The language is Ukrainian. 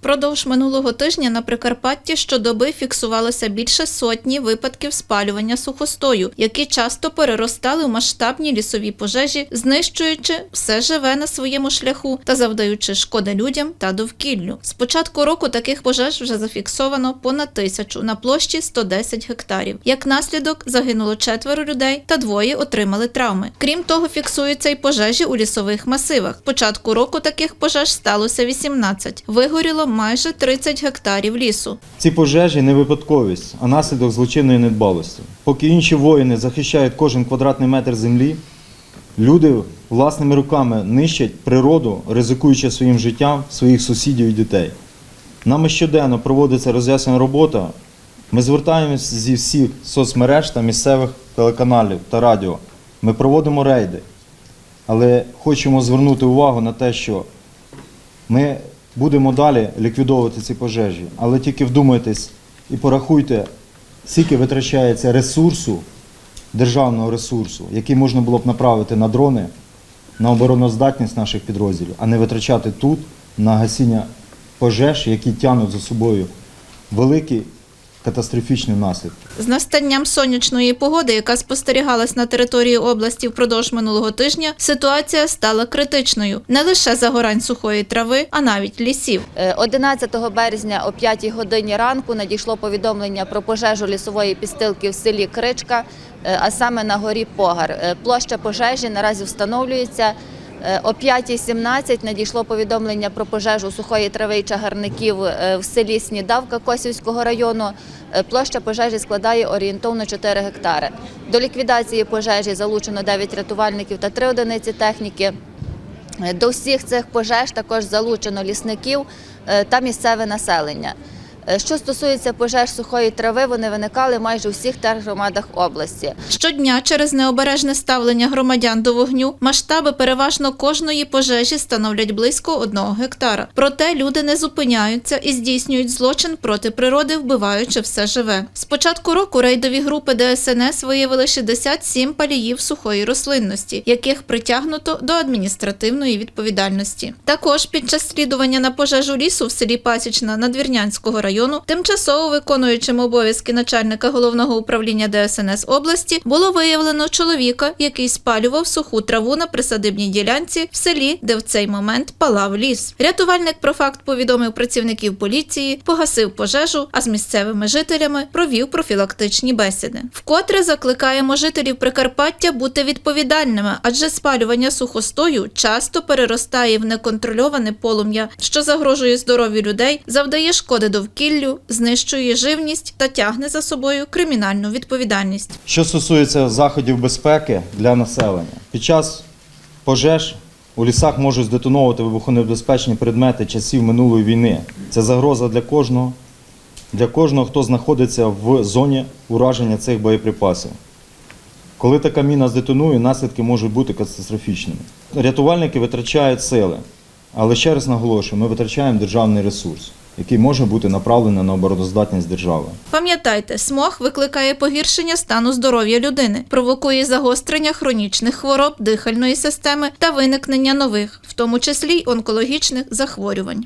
Продовж минулого тижня на Прикарпатті щодоби фіксувалося більше сотні випадків спалювання сухостою, які часто переростали в масштабні лісові пожежі, знищуючи все живе на своєму шляху та завдаючи шкоди людям та довкіллю. З початку року таких пожеж вже зафіксовано понад тисячу на площі 110 гектарів. Як наслідок загинуло четверо людей та двоє отримали травми. Крім того, фіксуються й пожежі у лісових масивах. Початку року таких пожеж сталося 18. Вигоріло майже 30 гектарів лісу. Ці пожежі не випадковість, а наслідок злочинної недбалості. Поки інші воїни захищають кожен квадратний метр землі, люди власними руками нищать природу, ризикуючи своїм життям своїх сусідів і дітей. Нами щоденно проводиться роз'яснена робота. Ми звертаємось зі всіх соцмереж та місцевих телеканалів та радіо. Ми проводимо рейди, але хочемо звернути увагу на те, що ми будемо далі ліквідовувати ці пожежі, але тільки вдумайтесь і порахуйте, скільки витрачається ресурсу, державного ресурсу, який можна було б направити на дрони, на обороноздатність наших підрозділів, а не витрачати тут на гасіння пожеж, які тягнуть за собою великі катастрофічні наслідки. З настанням сонячної погоди, яка спостерігалась на території області впродовж минулого тижня, ситуація стала критичною не лише загорань сухої трави, а навіть лісів. Е, 11 березня о 5 годині ранку надійшло повідомлення про пожежу лісової пістилки в селі Кричка, е, а саме на горі Погар. Е, Площа пожежі наразі встановлюється. Е, О 5.17 надійшло повідомлення про пожежу сухої трави і чагарників е, в селі Снідавка Косівського району. Е, Площа пожежі складає орієнтовно 4 гектари. До ліквідації пожежі залучено 9 рятувальників та 3 одиниці техніки. До всіх цих пожеж також залучено лісників та місцеве населення. Е, Що стосується пожеж сухої трави, вони виникали майже у всіх тергромадах області. Щодня через необережне ставлення громадян до вогню масштаби переважно кожної пожежі становлять близько одного гектара. Проте люди не зупиняються і здійснюють злочин проти природи, вбиваючи все живе. З початку року рейдові групи ДСНС виявили 67 паліїв сухої рослинності, яких притягнуто до адміністративної відповідальності. Також під час слідування на пожежу лісу в селі Пасічна Надвірнянського району тимчасово виконуючим обов'язки начальника головного управління ДСНС області було виявлено чоловіка, який спалював суху траву на присадибній ділянці в селі, де в цей момент палав ліс. Рятувальник про факт повідомив працівників поліції, погасив пожежу, а з місцевими жителями провів профілактичні бесіди. Вкотре закликаємо жителів Прикарпаття бути відповідальними, адже спалювання сухостою часто переростає в неконтрольоване полум'я, що загрожує здоров'ю людей, завдає шкоди довкіллю, знищує живність та тягне за собою кримінальну відповідальність. Що стосується заходів безпеки для населення, під час пожеж у лісах можуть здетоновувати вибухонебезпечні предмети часів минулої війни. Це загроза для кожного, для кожного, хто знаходиться в зоні ураження цих боєприпасів. Коли така міна здетонує, наслідки можуть бути катастрофічними. Рятувальники витрачають сили, але ще раз наголошую, ми витрачаємо державний ресурс, який може бути направлений на обороноздатність держави. Пам'ятайте, смог викликає погіршення стану здоров'я людини, провокує загострення хронічних хвороб дихальної системи та виникнення нових, в тому числі й онкологічних захворювань.